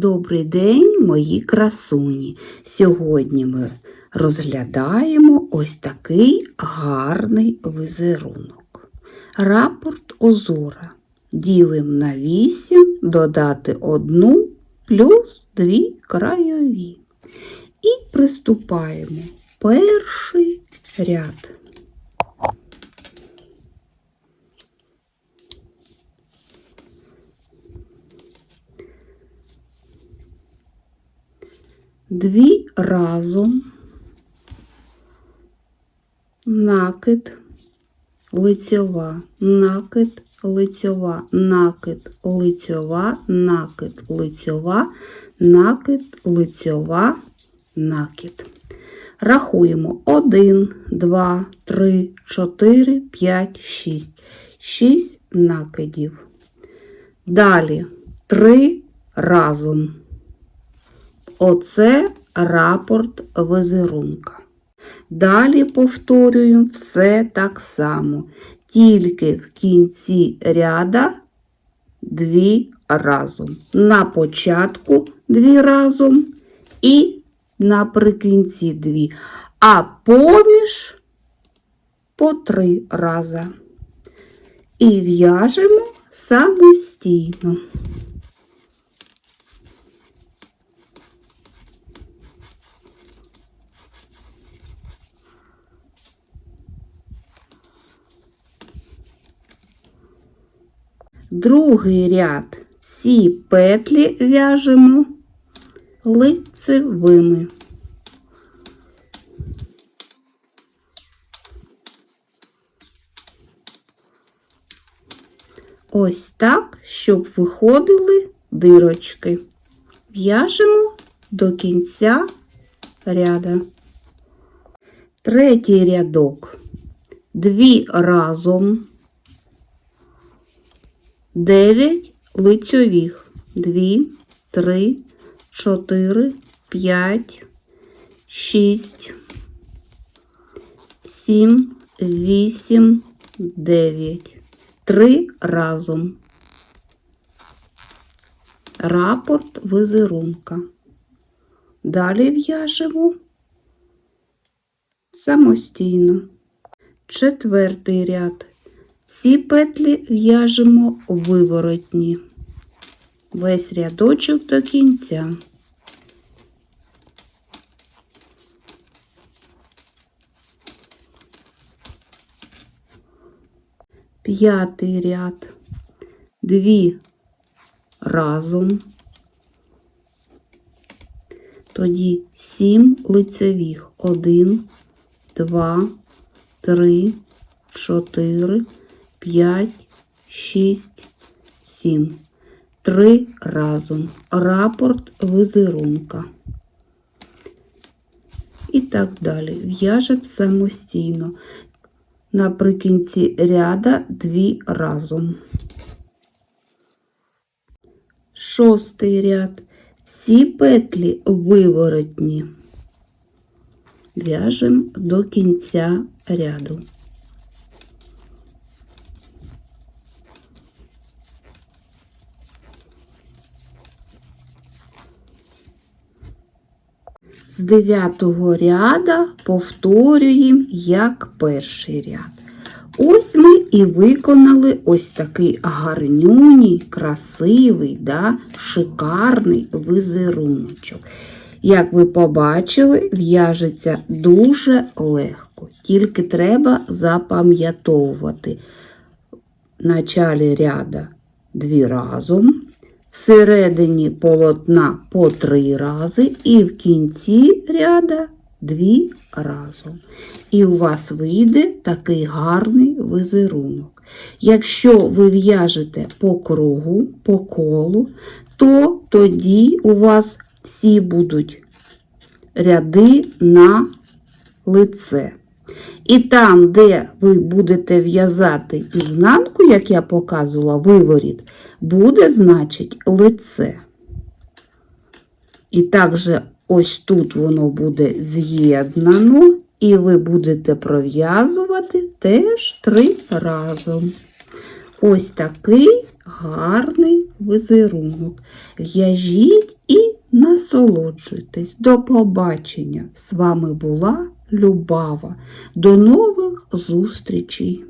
Добрий день, мої красуні! Сьогодні ми розглядаємо ось такий гарний візерунок. Рапорт озора. Ділимо на 8, додати 1 плюс 2 краєві. І приступаємо. Перший ряд. Дві разом, накид, лицьова, накид, лицьова, накид, лицьова, накид, лицьова, накид, лицьова, накид. Рахуємо 1, 2, 3, 4, 5, 6. 6 накидів. Далі 3 разом. Оце рапорт візерунка. Далі повторюємо все так само. Тільки в кінці ряда дві разом. На початку дві разом і наприкінці дві. А поміж по три рази. І в'яжемо самостійно. Другий ряд всі петлі в'яжемо лицевими. Ось так, щоб виходили дирочки. В'яжемо до кінця ряда. Третій рядок. Дві разом. 9 лицьових. 2, 3, 4, 5, 6, 7, 8, 9. Три разом. Рапорт візерунка. Далі в'яжемо самостійно. Четвертий ряд. Всі петлі в'яжемо виворотні. Весь рядочок до кінця. П'ятий ряд. Дві разом. Тоді сім лицевих. Один, два, три, чотири. 5, 6, 7. Три разом. Рапорт візерунка. І так далі. В'яжемо самостійно. Наприкінці ряда дві разом. Шостий ряд. Всі петлі виворотні. В'яжемо до кінця ряду. З дев'ятого ряда повторюємо як перший ряд. Ось ми і виконали ось такий гарнюній, красивий, да, шикарний візеруночок. Як ви побачили, в'яжеться дуже легко, тільки треба запам'ятовувати в началі ряда дві разом, всередині полотна по три рази і в кінці ряда дві разом. І у вас вийде такий гарний візерунок. Якщо ви в'яжете по кругу, по колу, то тоді у вас всі будуть ряди на лице. І там, де ви будете в'язати ізнанку, як я показувала, виворіт, буде, значить, лице. І також ось тут воно буде з'єднано, і ви будете пров'язувати теж три разом. Ось такий гарний візерунок. В'яжіть і насолоджуйтесь. До побачення! З вами була Любава. До нових зустрічей!